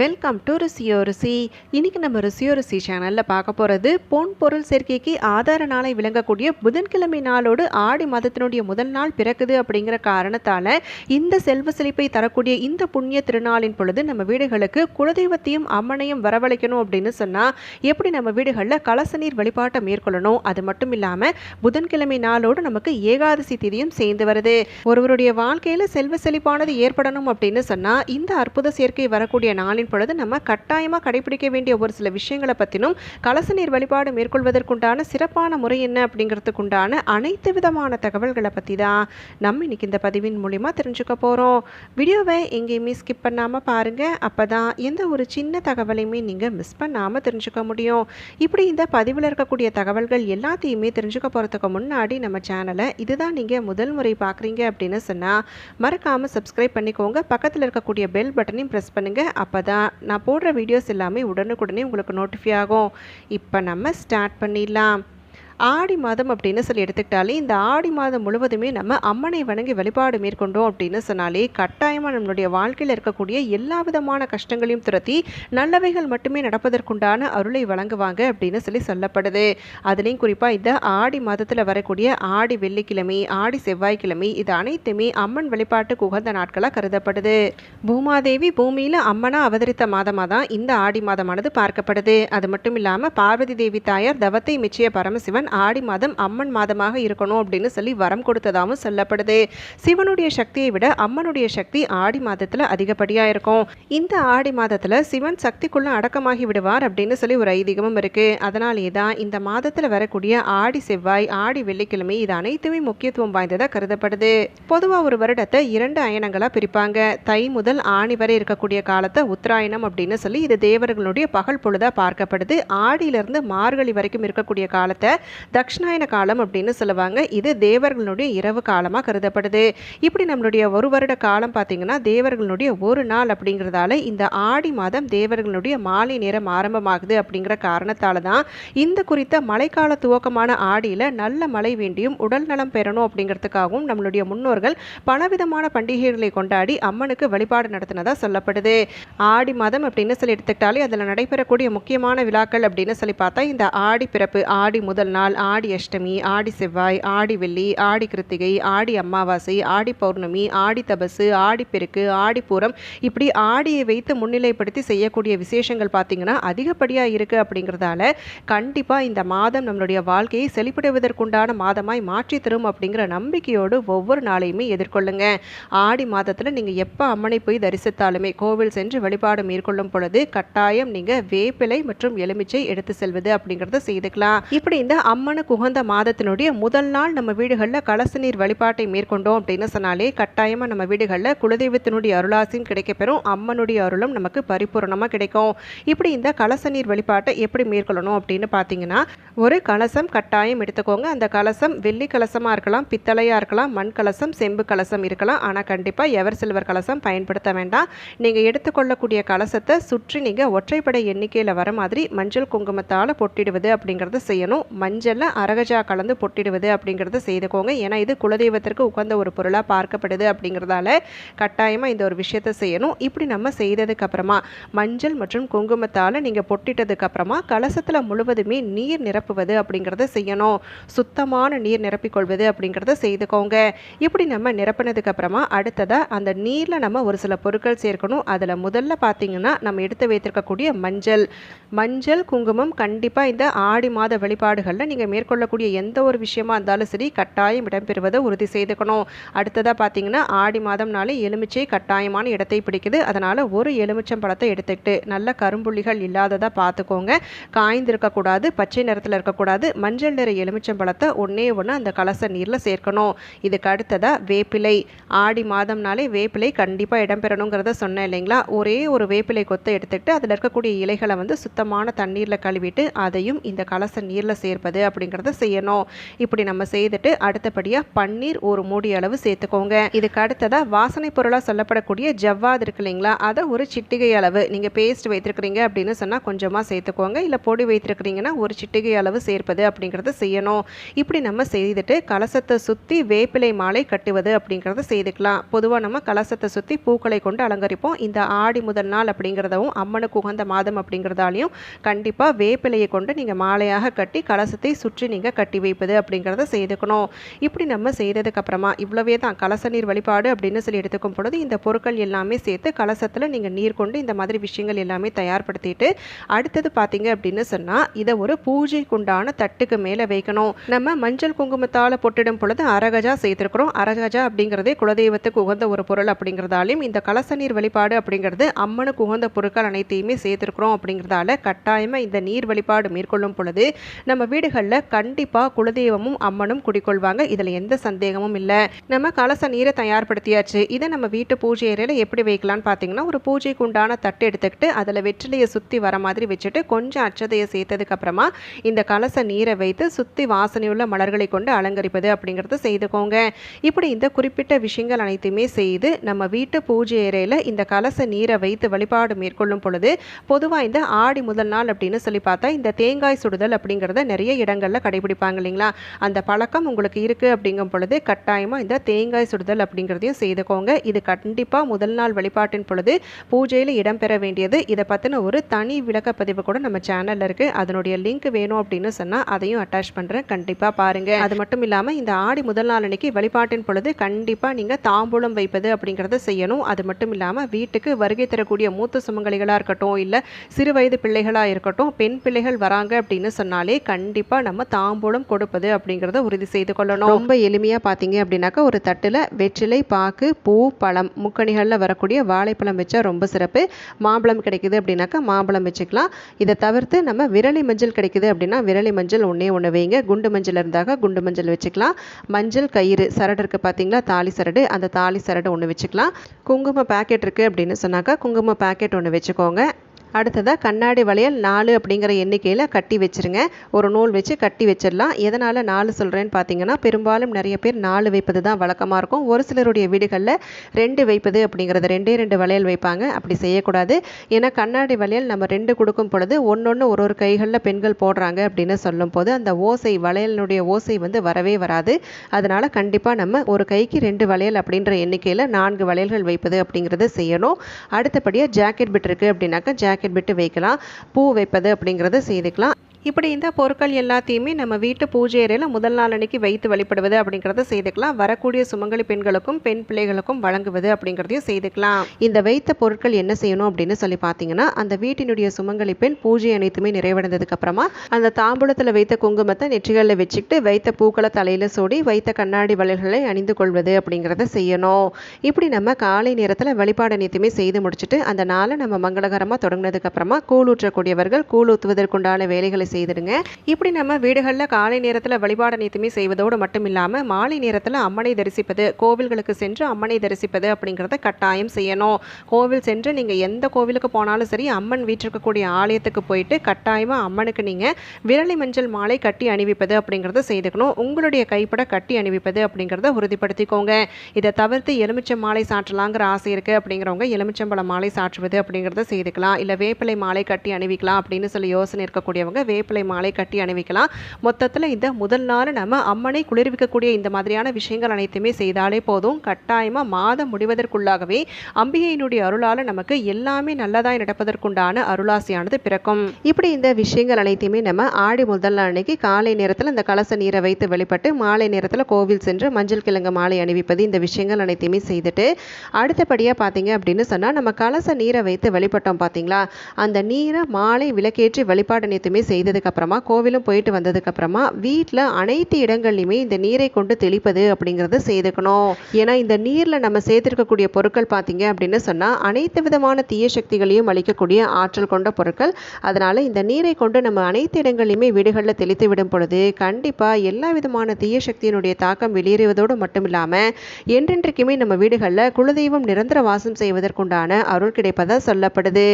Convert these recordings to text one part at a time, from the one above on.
Welcome to ருசியோ ருசி இன்றைக்கி நம்ம ருசியோ ருசி சேனலில் பார்க்க போகிறது பொன் பொருள் சேர்க்கைக்கு ஆதார நாளை விளங்கக்கூடிய புதன்கிழமை நாளோடு ஆடி மாதத்தினுடைய முதல் நாள் பிறக்குது அப்படிங்கிற காரணத்தால் இந்த செல்வ செழிப்பை தரக்கூடிய இந்த புண்ணிய திருநாளின் பொழுது நம்ம வீடுகளுக்கு குலதெய்வத்தையும் அம்மனையும் வரவழைக்கணும் அப்படின்னு சொன்னால் எப்படி நம்ம வீடுகளில் கலச நீர் வழிபாட்டை மேற்கொள்ளணும்? அது மட்டும் இல்லாமல் புதன்கிழமை நாளோடு நமக்கு ஏகாதசி திதியும் சேர்ந்து வருது. ஒருவருடைய வாழ்க்கையில் செல்வ செழிப்பானது ஏற்படணும் அப்படின்னு சொன்னால் இந்த அற்புத சேர்க்கை வரக்கூடிய நாளின் பொழுது நம்ம கட்டாயமாக கடைபிடிக்க வேண்டிய ஒரு சில விஷயங்களை பற்றினும் கலச நீர் வழிபாடு மேற்கொள்வதற்குண்டான சிறப்பான முறை என்ன அப்படிங்கிறதுக்குண்டான அனைத்து விதமான தகவல்களை பற்றி தான் நம்ம இன்னைக்கு இந்த பதிவின் மூலிமா தெரிஞ்சுக்க போகிறோம் வீடியோவை எங்கேயுமே ஸ்கிப் பண்ணாமல் பாருங்கள் அப்போ தான் எந்த ஒரு சின்ன தகவலையுமே நீங்கள் மிஸ் பண்ணாமல் தெரிஞ்சுக்க முடியும். இப்படி இந்த பதிவில் இருக்கக்கூடிய தகவல்கள் எல்லாத்தையுமே தெரிஞ்சுக்க போகிறதுக்கு முன்னாடி நம்ம சேனலை இதுதான் நீங்கள் முதல் முறை பார்க்குறீங்க அப்படின்னு சொன்னால் மறக்காமல் சப்ஸ்கிரைப் பண்ணிக்கோங்க. பக்கத்தில் இருக்கக்கூடிய பெல் பட்டனையும் ப்ரெஸ் பண்ணுங்கள் அப்போ தான் நான் போடுற வீடியோஸ் எல்லாமே உடனுக்குடனே உங்களுக்கு நோட்டிஃபை ஆகும். இப்போ நம்ம ஸ்டார்ட் பண்ணிடலாம். ஆடி மாதம் அப்படின்னு சொல்லி எடுத்துக்கிட்டாலே இந்த ஆடி மாதம் முழுவதுமே நம்ம அம்மனை வணங்கி வழிபாடு மேற்கொண்டோம் அப்படின்னு சொன்னாலே கட்டாயமாக நம்மளுடைய வாழ்க்கையில் இருக்கக்கூடிய எல்லா விதமான கஷ்டங்களையும் துரத்தி நல்லவைகள் மட்டுமே நடப்பதற்குண்டான அருளை வழங்குவாங்க அப்படின்னு சொல்லி சொல்லப்படுது. அதுலேயும் குறிப்பாக இந்த ஆடி மாதத்தில் வரக்கூடிய ஆடி வெள்ளிக்கிழமை ஆடி செவ்வாய்க்கிழமை இது அனைத்துமே அம்மன் வழிபாட்டுக்கு உகந்த நாட்களாக கருதப்படுது. பூமாதேவி பூமியில் அம்மனா அவதரித்த மாதமாக தான் இந்த ஆடி மாதமானது பார்க்கப்படுது. அது மட்டும் இல்லாமல் பார்வதி தேவி தாயார் தவத்தை மிச்சிய பரமசிவன் ஆடி மாதம் அம்மன் மாதமாக இருக்கணும் அப்படின்னு சொல்லி வரம் கொடுத்ததாகவும் சொல்லப்படுது. சிவனுடைய சக்தியை விட அம்மனுடைய சக்தி ஆடி மாதத்தில் அதிகப்படியாக இருக்கும். இந்த ஆடி மாதத்தில் சிவன் சக்திக்குள்ள அடக்கமாகி விடுவார் அப்படின்னு சொல்லி ஒரு ஐதீகமும் இருக்கு. அதனாலே தான் இந்த மாதத்தில் வரக்கூடிய ஆடி செவ்வாய் ஆடி வெள்ளிக்கிழமை இது அனைத்துமே முக்கியத்துவம் வாய்ந்ததாக கருதப்படுது. பொதுவாக ஒரு வருடத்தை இரண்டு அயனங்களாக பிரிப்பாங்க. தை முதல் ஆணி வரை இருக்கக்கூடிய காலத்தை உத்தராயணம் அப்படின்னு சொல்லி இது தேவர்களுடைய பகல் பொழுதாக பார்க்கப்படுது. ஆடியிலிருந்து மார்கழி வரைக்கும் இருக்கக்கூடிய காலத்தை தக்ஷணாயன காலம் அப்படின்னு சொல்லுவாங்க. இது தேவர்களுடைய இரவு காலமாக கருதப்படுது. இப்படி நம்மளுடைய ஒரு வருட காலம் பார்த்திங்கன்னா தேவர்களுடைய ஒரு நாள் அப்படிங்கிறதால இந்த ஆடி மாதம் தேவர்களுடைய மாலை நேரம் ஆரம்பமாகுது அப்படிங்கிற காரணத்தால தான் இந்த குறித்த மழைக்கால துவக்கமான ஆடியில் நல்ல மழை வேண்டியும் உடல் நலம் பெறணும் அப்படிங்கிறதுக்காகவும் நம்மளுடைய முன்னோர்கள் பலவிதமான பண்டிகைகளை கொண்டாடி அம்மனுக்கு வழிபாடு நடத்தினதா சொல்லப்படுது. ஆடி மாதம் அப்படின்னு சொல்லி எடுத்துக்கிட்டாலே அதில் நடைபெறக்கூடிய முக்கியமான விழாக்கள் அப்படின்னு சொல்லி பார்த்தா இந்த ஆடி பிறப்பு ஆடி முதல் நாள் ஆடி அஷ்டமி ஆடி செவ்வாய் ஆடி வெள்ளி ஆடி கிருத்திகை ஆடி அமாவாசை ஆடி பௌர்ணமி ஆடி தபசு ஆடிப்பெருக்கு பூரம் இப்படி ஆடியை வைத்து முன்னிலைப்படுத்தி செய்யக்கூடிய விசேஷங்கள் பார்த்தீங்கன்னா அதிகப்படியாக இருக்குது அப்படிங்கிறதால கண்டிப்பாக இந்த மாதம் நம்மளுடைய வாழ்க்கையை செழிப்படைவதற்குண்டான மாதமாய் மாற்றி தரும் அப்படிங்கிற நம்பிக்கையோடு ஒவ்வொரு நாளையுமே எதிர்கொள்ளுங்க. ஆடி மாதத்தில் நீங்கள் எப்போ அம்மனை போய் தரிசித்தாலுமே கோவில் சென்று வழிபாடு மேற்கொள்ளும் பொழுது கட்டாயம் நீங்கள் வேப்பிலை மற்றும் எலுமிச்சை எடுத்து செல்வது அப்படிங்கிறத செய்துக்கலாம். இப்படி இந்த அம்மனுக்கு உகந்த மாதத்தினுடைய முதல் நாள் நம்ம வீடுகளில் கலச நீர் வழிபாட்டை மேற்கொண்டோம் அப்படின்னு சொன்னாலே கட்டாயமாக நம்ம வீடுகளில் குலதெய்வத்தினுடைய அருளாசியும் கிடைக்கப்பெறும். அம்மனுடைய அருளும் நமக்கு பரிபூரணமாக கிடைக்கும். இப்படி இந்த கலச நீர் வழிபாட்டை எப்படி மேற்கொள்ளணும் அப்படின்னு பார்த்தீங்கன்னா ஒரு கலசம் கட்டாயம் எடுத்துக்கோங்க. அந்த கலசம் வெள்ளி கலசமாக இருக்கலாம் பித்தளையாக இருக்கலாம் மண் கலசம் செம்பு கலசம் இருக்கலாம். ஆனால் கண்டிப்பாக எவர் சில்வர் கலசம் பயன்படுத்த வேண்டாம். நீங்கள் எடுத்துக்கொள்ளக்கூடிய கலசத்தை சுற்றி நீங்கள் ஒற்றைப்படை எண்ணிக்கையில் வர மாதிரி மஞ்சள் குங்குமத்தால் பொட்டிடுவது அப்படிங்கிறத செய்யணும். மஞ்சள் மஞ்சளில் அரகஜா கலந்து பொட்டிடுவது அப்படிங்கிறத செய்துக்கோங்க. ஏன்னா இது குலதெய்வத்திற்கு உகந்த ஒரு பொருளாக பார்க்கப்படுது அப்படிங்கிறதால கட்டாயமாக இந்த ஒரு விஷயத்தை செய்யணும். இப்படி நம்ம செய்ததுக்கப்புறமா மஞ்சள் மற்றும் குங்குமத்தால் நீங்கள் பொட்டிட்டதுக்கப்புறமா கலசத்தில் முழுவதுமே நீர் நிரப்புவது அப்படிங்கிறத செய்யணும். சுத்தமான நீர் நிரப்பிக்கொள்வது அப்படிங்கிறத செய்துக்கோங்க. இப்படி நம்ம நிரப்பினதுக்கப்புறமா அடுத்ததாக அந்த நீரில் நம்ம ஒரு சில பொருட்கள் சேர்க்கணும். அதில் முதல்ல பார்த்தீங்கன்னா நம்ம எடுத்து வைத்திருக்கக்கூடிய மஞ்சள். மஞ்சள் குங்குமம் கண்டிப்பாக இந்த ஆடி மாத வழிபாடுகளில் நீங்கள் மேற்கொள்ளக்கூடிய எந்த ஒரு விஷயமா இருந்தாலும் சரி கட்டாயம் இடம்பெறுவதை உறுதி செய்துக்கணும். அடுத்ததாக பார்த்தீங்கன்னா ஆடி மாதம்னாலே எலுமிச்சை கட்டாயமான இடத்தை பிடிக்குது. அதனால் ஒரு எலுமிச்சம் பழத்தை எடுத்துக்கிட்டு நல்ல கரும்புள்ளிகள் இல்லாததாக பார்த்துக்கோங்க காய்ந்திருக்கக்கூடாது பச்சை நிறத்தில் இருக்கக்கூடாது. மஞ்சள் நிற எலுமிச்சம் பழத்தை ஒன்றே ஒன்று அந்த கலச நீரில் சேர்க்கணும். இதுக்கு அடுத்ததாக வேப்பிலை. ஆடி மாதம்னாலே வேப்பிலை கண்டிப்பாக இடம்பெறணுங்கிறத சொன்னேன் இல்லைங்களா? ஒரே ஒரு வேப்பிலை கொத்தை எடுத்துக்கிட்டு அதில் இருக்கக்கூடிய இலைகளை வந்து சுத்தமான தண்ணீரில் கழுவிட்டு அதையும் இந்த கலச நீரில் சேர்ப்பது கூடாது அப்படிங்கிறத செய்யணும். இப்படி நம்ம செய்துட்டு அடுத்தபடியாக பன்னீர் ஒரு மூடி அளவு சேர்த்துக்கோங்க. இதுக்கு அடுத்ததாக வாசனை பொருளாக சொல்லப்படக்கூடிய ஜவ்வாது இருக்கு இல்லைங்களா? அதை ஒரு சிட்டிகை அளவு நீங்கள் பேஸ்ட் வைத்திருக்கிறீங்க அப்படின்னு சொன்னால் கொஞ்சமாக சேர்த்துக்கோங்க. இல்லை பொடி வைத்திருக்கிறீங்கன்னா ஒரு சிட்டிகை அளவு சேர்ப்பது அப்படிங்கிறத செய்யணும். இப்படி நம்ம செய்துட்டு கலசத்தை சுற்றி வேப்பிலை மாலை கட்டுவது அப்படிங்கிறத செய்துக்கலாம். பொதுவாக நம்ம கலசத்தை சுற்றி பூக்களை கொண்டு அலங்கரிப்போம். இந்த ஆடி முதல் நாள் அப்படிங்கறதும் அம்மனுக்கு உகந்த மாதம் அப்படிங்கிறதாலையும் கண்டிப்பாக வேப்பிலையை கொண்டு நீங்கள் மாலையாக கட்டி கலசத்தை சுற்றி நீங்கள் கட்டி வைப்பது அப்படிங்கிறத செய்துக்கணும். இப்படி நம்ம செய்ததுக்கப்புறமா இவ்வளவே தான் கலச நீர் வழிபாடு அப்படின்னு சொல்லி எடுத்துக்கும் பொழுது இந்த பொருட்கள் எல்லாமே சேர்த்து கலசத்தில் நீங்கள் நீர் கொண்டு இந்த மாதிரி விஷயங்கள் எல்லாமே தயார்படுத்திட்டு அடுத்தது பார்த்தீங்க அப்படின்னு சொன்னால் இதை ஒரு பூஜைக்குண்டான தட்டுக்கு மேலே வைக்கணும். நம்ம மஞ்சள் குங்குமத்தால் பொட்டிடும் பொழுது அரகஜா சேர்த்துருக்குறோம். அரகஜா அப்படிங்கிறதே குலதெய்வத்துக்கு உகந்த ஒரு பொருள் அப்படிங்கிறதாலையும் இந்த கலச நீர் வழிபாடு அப்படிங்கிறது அம்மனுக்கு உகந்த பொருட்கள் அனைத்தையுமே சேர்த்துருக்குறோம் அப்படிங்கிறதால கட்டாயமாக இந்த நீர் வழிபாடு மேற்கொள்ளும் பொழுது நம்ம வீடுகளில் கண்டிப்பாக குலதெய்வமும் அம்மனும் குடிக்கொள்வாங்க இதில் எந்த சந்தேகமும் இல்லை. நம்ம கலச நீரை தயார்படுத்தியாச்சு. இதை நம்ம வீட்டு பூஜை அறையில் எப்படி வைக்கலாம்னு பார்த்தீங்கன்னா ஒரு பூஜைக்கு உண்டான தட்டு எடுத்துக்கிட்டு அதில் வெற்றிலையை சுற்றி வர மாதிரி வச்சுட்டு கொஞ்சம் அச்சதையை சேர்த்ததுக்கு அப்புறமா இந்த கலச நீரை வைத்து சுற்றி வாசனையுள்ள மலர்களை கொண்டு அலங்கரிப்பது அப்படிங்கிறத செய்துக்கோங்க. இப்படி இந்த குறிப்பிட்ட விஷயங்கள் அனைத்துமே செய்து நம்ம வீட்டு பூஜை அறையில் இந்த கலச நீரை வைத்து வழிபாடு மேற்கொள்ளும் பொழுது பொதுவாக இந்த ஆடி முதல் நாள் அப்படின்னு சொல்லி பார்த்தா இந்த தேங்காய் சுடுதல் அப்படிங்கிறத நிறைய இடங்களில் கடைபிடிப்பாங்க இல்லைங்களா? அந்த பழக்கம் உங்களுக்கு இருக்குது அப்படிங்கும் பொழுது கட்டாயமாக இந்த தேங்காய் சுடுதல் அப்படிங்கிறதையும் செய்துக்கோங்க. இது கண்டிப்பாக முதல் நாள் வழிபாட்டின் பொழுது பூஜையில் இடம்பெற வேண்டியது. இதை பற்றின ஒரு தனி விளக்கப்பதிவு கூட நம்ம சேனலில் இருக்குது அதனுடைய லிங்க் வேணும் அப்படின்னு சொன்னால் அதையும் அட்டாச் பண்ணுறேன் கண்டிப்பாக பாருங்கள் அது மட்டும் இல்லாமல் இந்த ஆடி முதல் நாள் அன்னைக்கு வழிபாட்டின் பொழுது கண்டிப்பாக நீங்கள் தாம்பூலம் வைப்பது அப்படிங்கிறத செய்யணும். அது மட்டும் இல்லாமல் வீட்டுக்கு வருகை தரக்கூடிய மூத்த சுமங்கலிகளாக இருக்கட்டும் இல்லை சிறு வயது பிள்ளைகளாக இருக்கட்டும் பெண் பிள்ளைகள் வராங்க அப்படின்னு சொன்னாலே கண்டிப்பாக நம்ம தாம்பூலம் கொடுப்பது அப்படிங்கிறத உறுதி செய்து கொள்ளணும். ரொம்ப எளிமையாக பார்த்தீங்க அப்படின்னாக்கா ஒரு தட்டில் வெற்றிலை பாக்கு பூ பழம் முக்கணிகளில் வரக்கூடிய வாழைப்பழம் வச்சா ரொம்ப சிறப்பு. மாம்பழம் கிடைக்குது அப்படின்னாக்கா மாம்பழம் வச்சுக்கலாம். இதை தவிர்த்து நம்ம விரலி மஞ்சள் கிடைக்குது அப்படின்னா விரலி மஞ்சள் ஒன்றே ஒன்று வைங்க. குண்டு மஞ்சள் இருந்தாக்க குண்டு மஞ்சள் வச்சுக்கலாம். மஞ்சள் கயிறு சரடு இருக்குது பார்த்தீங்களா தாலி சரடு. அந்த தாலி சரடு ஒன்று வச்சுக்கலாம். குங்கும பேக்கெட் இருக்குது அப்படின்னு சொன்னாக்கா குங்கும பேக்கெட் ஒன்று வச்சுக்கோங்க. அடுத்ததாக கண்ணாடி வளையல் நாலு அப்படிங்கிற எண்ணிக்கையில் கட்டி வச்சுருங்க. ஒரு நூல் வச்சு கட்டி வச்சிடலாம். எதனால் நாலு சொல்கிறேன்னு பார்த்தீங்கன்னா பெரும்பாலும் நிறைய பேர் நாலு வைப்பது தான் வழக்கமாக இருக்கும். ஒரு சிலருடைய வீடுகளில் ரெண்டு வைப்பது அப்படிங்கிறது ரெண்டே ரெண்டு வளையல் வைப்பாங்க. அப்படி செய்யக்கூடாது. ஏன்னா கண்ணாடி வளையல் நம்ம ரெண்டு கொடுக்கும் பொழுது ஒன்றொன்று ஒரு ஒரு கைகளில் பெண்கள் போடுறாங்க அப்படின்னு சொல்லும் போது அந்த ஓசை வளையலினுடைய ஓசை வந்து வரவே வராது. அதனால் கண்டிப்பாக நம்ம ஒரு கைக்கு ரெண்டு வளையல் அப்படின்ற எண்ணிக்கையில் நான்கு வளையல்கள் வைப்பது அப்படிங்கிறத செய்யணும். அடுத்தபடியாக ஜாக்கெட் பிட் இருக்குது அப்படின்னாக்கா ஜாக்கெட் விட்டு வைக்கலாம். பூ வைப்பது அப்படிங்கிறத செய்துக்கலாம். இப்படி இந்த பொருட்கள் எல்லாத்தையுமே நம்ம வீட்டு பூஜை அறையில் முதல் நாள் அன்னைக்கு வைத்து வழிபடுவது அப்படிங்கிறத செய்துக்கலாம். வரக்கூடிய சுமங்கலி பெண்களுக்கும் பெண் பிள்ளைகளுக்கும் வழங்குவது அப்படிங்கிறதையும் செய்துக்கலாம். இந்த வைத்த பொருட்கள் என்ன செய்யணும் அப்படின்னு சொல்லி பார்த்தீங்கன்னா அந்த வீட்டினுடைய சுமங்கலி பெண் பூஜை அனைத்துமே நிறைவடைந்ததுக்கு அப்புறமா அந்த தாம்பூலத்தில் வைத்த குங்குமத்தை நெற்றிகளில் வச்சுக்கிட்டு வைத்த பூக்களை தலையில் சூடி வைத்த கண்ணாடி வளையல்களை அணிந்து கொள்வது அப்படிங்கிறத செய்யணும். இப்படி நம்ம காலை நேரத்தில் வழிபாடு அனைத்துமே செய்து முடிச்சுட்டு அந்த நாளை நம்ம மங்களகரமாக தொடங்கினதுக்கு அப்புறமா கூழ் ஊற்றக்கூடியவர்கள் கூழ் ஊற்றுவதற்குண்டான வேலைகளை செய்திடுங்க. இப்படி நம்ம வீடுகளில் காலை நேரத்தில் வழிபாடு அனைத்துமே செய்வதோடு மட்டும் இல்லாமல் மாலை நேரத்தில் அம்மனை தரிசிப்பது கோவில்களுக்கு சென்று அம்மனை தரிசிப்பது அப்படிங்கிறத கட்டாயம் செய்யணும். கோவில் சென்று நீங்கள் எந்த கோவிலுக்கு போனாலும் சரி அம்மன் வீட்டிற்கக்கூடிய ஆலயத்துக்கு போயிட்டு கட்டாயமாக அம்மனுக்கு நீங்கள் விரலி மஞ்சள் மாலை கட்டி அணிவிப்பது அப்படிங்கிறத செய்துக்கணும். உங்களுடைய கைப்பட கட்டி அணிவிப்பது அப்படிங்கிறத உறுதிப்படுத்திக்கோங்க. இதை தவிர்த்து எலுமிச்சம் மாலை சாற்றலாங்கிற ஆசை இருக்குது அப்படிங்கிறவங்க எலுமிச்சம்பழ மாலை சாற்றுவது அப்படிங்கிறத செய்துக்கலாம். இல்லை வேப்பிலை மாலை கட்டி அணிவிக்கலாம் அப்படின்னு சொல்லி யோசனை இருக்கக்கூடியவங்க வேப்பிலை மாலை கட்டி அணிவிக்கலாம். மொத்தத்தில் இந்த முதல் நாள் நம்ம அம்மனை குளிர்விக்கக்கூடிய இந்த மாதிரியான விஷயங்கள் அனைத்துமே செய்தாலே போதும். கட்டாயமாக மாதம் முடிவதற்குள்ளாகவே அம்பிகையினுடைய அருளால் நமக்கு எல்லாமே நல்லதாக நடப்பதற்குண்டான அருளாசியானது பிறக்கும். இப்படி இந்த விஷயங்கள் அனைத்தையுமே நம்ம ஆடி முதல் நாள் அன்னைக்கு காலை நேரத்தில் இந்த கலச நீரை வைத்து வெளிப்பட்டு மாலை நேரத்தில் கோவில் சென்று மஞ்சள் கிழங்கு மாலை அணிவிப்பது இந்த விஷயங்கள் அனைத்தையுமே செய்துட்டு அடுத்தபடியாக பார்த்தீங்க அப்படின்னு சொன்னால் நம்ம கலச நீரை வைத்து வெளிப்பட்டோம் பார்த்தீங்களா அந்த நீரை மாலை விளக்கேற்றி வழிபாடு அனைத்துமே செய்து அப்புறமா கோவிலும் போயிட்டு வந்ததுக்கப்புறமா வீட்டில் அனைத்து இடங்கள்லையுமே இந்த நீரை கொண்டு தெளிப்பது அப்படிங்கிறத செய்துக்கணும். ஏன்னா இந்த நீரில் நம்ம சேர்த்திருக்கக்கூடிய பொருட்கள் பார்த்தீங்க அப்படின்னு சொன்னால் அனைத்து விதமான தீய சக்திகளையும் அளிக்கக்கூடிய ஆற்றல் கொண்ட பொருட்கள். அதனால் இந்த நீரை கொண்டு நம்ம அனைத்து இடங்கள்லையுமே வீடுகளில் தெளித்து விடும் பொழுது கண்டிப்பாக எல்லா விதமான தீய சக்தியினுடைய தாக்கம் வெளியேறுவதோடு மட்டும் இல்லாமல் என்றென்றைக்குமே நம்ம வீடுகளில் குலதெய்வம் நிரந்தர வாசம் செய்வதற்குண்டான அருள் கிடைப்பதாக சொல்லப்படுது.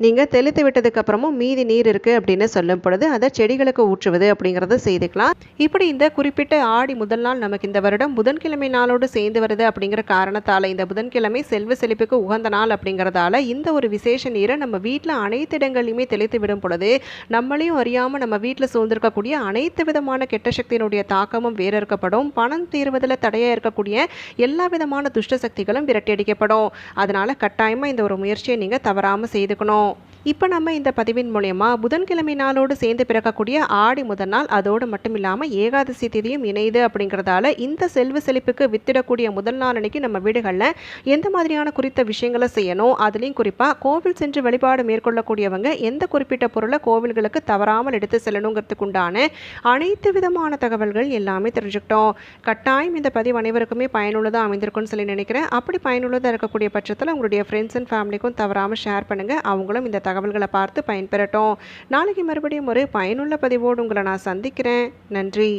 நீங்கள் தெளித்து விட்டதுக்கப்புறமும் மீதி நீர் இருக்குது அப்படின்னு சொல்லும் பொழுது அதை செடிகளுக்கு ஊற்றுவது அப்படிங்கிறத செய்துக்கலாம். இப்படி இந்த குறிப்பிட்ட ஆடி முதல் நாள் நமக்கு இந்த வருடம் புதன்கிழமை நாளோடு சேர்ந்து வருது அப்படிங்கிற காரணத்தால் இந்த புதன்கிழமை செல்வ செழிப்புக்கு உகந்த நாள் அப்படிங்கிறதால இந்த ஒரு விசேஷ நீரை நம்ம வீட்டில் அனைத்து இடங்கள்லையுமே தெளித்து விடும் பொழுது நம்மளையும் அறியாமல் நம்ம வீட்டில் சூழ்ந்திருக்கக்கூடிய அனைத்து விதமான கெட்ட சக்தியினுடைய தாக்கமும் வேறறுக்கப்படும் பணம் தீர்வதில் தடையாக இருக்கக்கூடிய எல்லா விதமான துஷ்ட சக்திகளும் விரட்டியடிக்கப்படும் அதனால் கட்டாயமாக இந்த ஒரு முயற்சியை நீங்கள் தவறாமல் செய்துக்கணும். இப்போ நம்ம இந்த பதிவின் மூலயமா புதன்கிழமை நாளோடு சேர்ந்து பிறக்கக்கூடிய ஆடி முதல் நாள் அதோடு மட்டும் இல்லாமல் ஏகாதசி திதியும் இணையுது அப்படிங்கிறதால இந்த செல்வ செழிப்புக்கு வித்திடக்கூடிய முதல் நாள் அன்னைக்கு நம்ம வீடுகளில் எந்த மாதிரியான குறித்த விஷயங்களை செய்யணும்? அதுலேயும் குறிப்பாக கோவில் சென்று வழிபாடு மேற்கொள்ளக்கூடியவங்க எந்த குறிப்பிட்ட பொருளை கோவில்களுக்கு தவறாமல் எடுத்து செல்லணுங்கிறதுக்கு உண்டான அனைத்து விதமான தகவல்கள் எல்லாமே தெரிஞ்சுக்கிட்டோம். கட்டாயம் இந்த பதிவு அனைவருக்குமே பயனுள்ளதாக அமைந்திருக்கும்னு சொல்லி நினைக்கிறேன். அப்படி பயனுள்ளதாக இருக்கக்கூடிய பட்சத்தில் உங்களுடைய ஃப்ரெண்ட்ஸ் அண்ட் ஃபேமிலிக்கும் தவறாமல் ஷேர் பண்ணுங்கள் அவங்களும் இந்த தகவல்களை பார்த்து பயன்பெறட்டும். நாளைக்கு மறுபடியும் ஒரு பயனுள்ள பதிவோடு உங்களை நான் சந்திக்கிறேன். நன்றி.